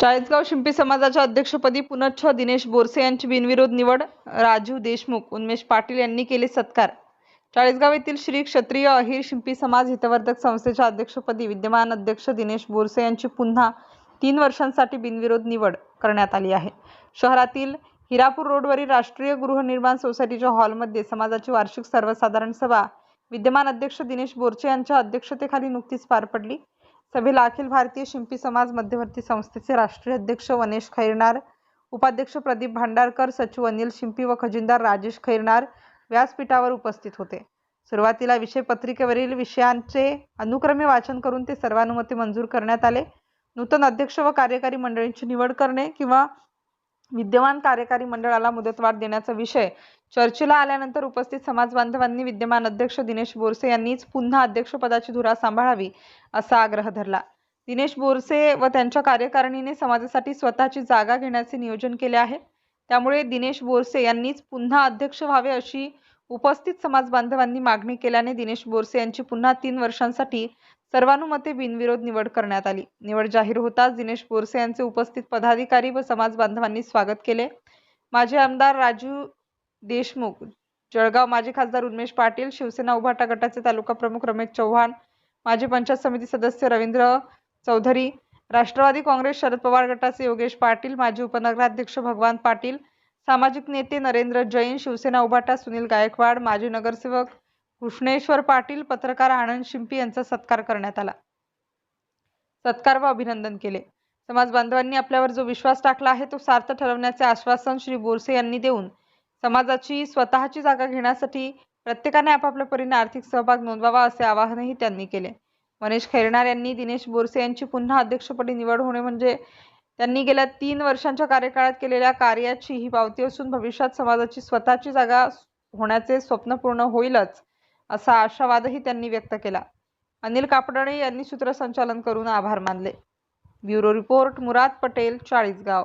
चाळीसगाव शिंपी समाजाच्या अध्यक्षपदी पुनच्छ दिनेश बोरसे यांची बिनविरोध निवड राजीव देशमुख उन्मेश पाटील यांनी केले सत्कार. चाळीसगाव येथील श्री क्षत्रिय अहिर शिंपी समाज हितवर्धक संस्थेच्या अध्यक्षपदी विद्यमान अध्यक्ष दिनेश बोरसे यांची पुन्हा तीन वर्षांसाठी बिनविरोध निवड करण्यात आली आहे. शहरातील हिरापूर रोडवरील राष्ट्रीय गृहनिर्माण सोसायटीच्या हॉलमध्ये समाजाची वार्षिक सर्वसाधारण सभा विद्यमान अध्यक्ष दिनेश बोरसे यांच्या अध्यक्षतेखाली नुकतीच पार पडली. सभेला अखिल भारतीय शिंपी समाज मध्यवर्ती संस्थेचे राष्ट्रीय अध्यक्ष वनेश खैरनार उपाध्यक्ष प्रदीप भांडारकर सचिव अनिल शिंपी व खजिनदार राजेश खैरनार व्यासपीठावर उपस्थित होते. सुरुवातीला विषय पत्रिकेवरील विषयांचे अनुक्रमे वाचन करून ते सर्वानुमते मंजूर करण्यात आले. नूतन अध्यक्ष व कार्यकारी मंडळींची निवड करणे किंवा विद्यमान कार्यकारी मंडळाला मुदतवाढ देण्याचा विषय चर्चेला आल्यानंतर उपस्थित समाज बांधवांनी विद्यमान अध्यक्ष दिनेश बोरसे यांनीच पुन्हा अध्यक्षपदाची धुरा सांभाळावी असा आग्रह धरला. दिनेश बोरसे व त्यांच्या कार्यकारिणीने समाजासाठी स्वतःची जागा घेण्याचे नियोजन केले आहे. त्यामुळे दिनेश बोरसे यांनीच पुन्हा अध्यक्ष व्हावे अशी उपस्थित समाज बांधवांनी मागणी केल्याने दिनेश बोरसे यांची पुन्हा तीन वर्षांसाठी सर्वानुमते बिनविरोध निवड करण्यात आली. निवड जाहीर होताच दिनेश बोरसे यांचे उपस्थित पदाधिकारी व समाज बांधवांनी स्वागत केले. माजी आमदार राजू देशमुख जळगाव माजी खासदार उन्मेष पाटील शिवसेना उभाटा गटाचे तालुका प्रमुख रमेश चव्हाण माजी पंचायत समिती सदस्य रवींद्र चौधरी राष्ट्रवादी काँग्रेस शरद पवार गटाचे योगेश पाटील माजी उपनगराध्यक्ष भगवान पाटील सामाजिक नेते नरेंद्र जैन शिवसेना उभाटा सुनील गायकवाड माजी नगरसेवक कृष्णेश्वर पाटील पत्रकार आनंद शिंपी यांचा सत्कार करण्यात आला. सत्कार व अभिनंदन केले. समाज बांधवांनी आपल्यावर जो विश्वास टाकला आहे तो सार्थ ठरवण्याचे आश्वासन श्री बोरसे यांनी देऊन समाजाची स्वतःची जागा घेण्यासाठी प्रत्येकाने आपापल्या परीने आर्थिक सहभाग नोंदवावा असे आवाहनही त्यांनी केले. मनीष खैरणार यांनी दिनेश बोरसे यांची पुन्हा अध्यक्षपदी निवड होणे म्हणजे त्यांनी गेल्या तीन वर्षांच्या कार्यकाळात केलेल्या कार्याची ही पावती असून भविष्यात समाजाची स्वतःची जागा होण्याचे स्वप्न पूर्ण होईलच असा आशावादही त्यांनी व्यक्त केला. अनिल कापडणे यांनी सूत्रसंचालन करून आभार मानले. Bureau report Murad Patel Chalisgaon.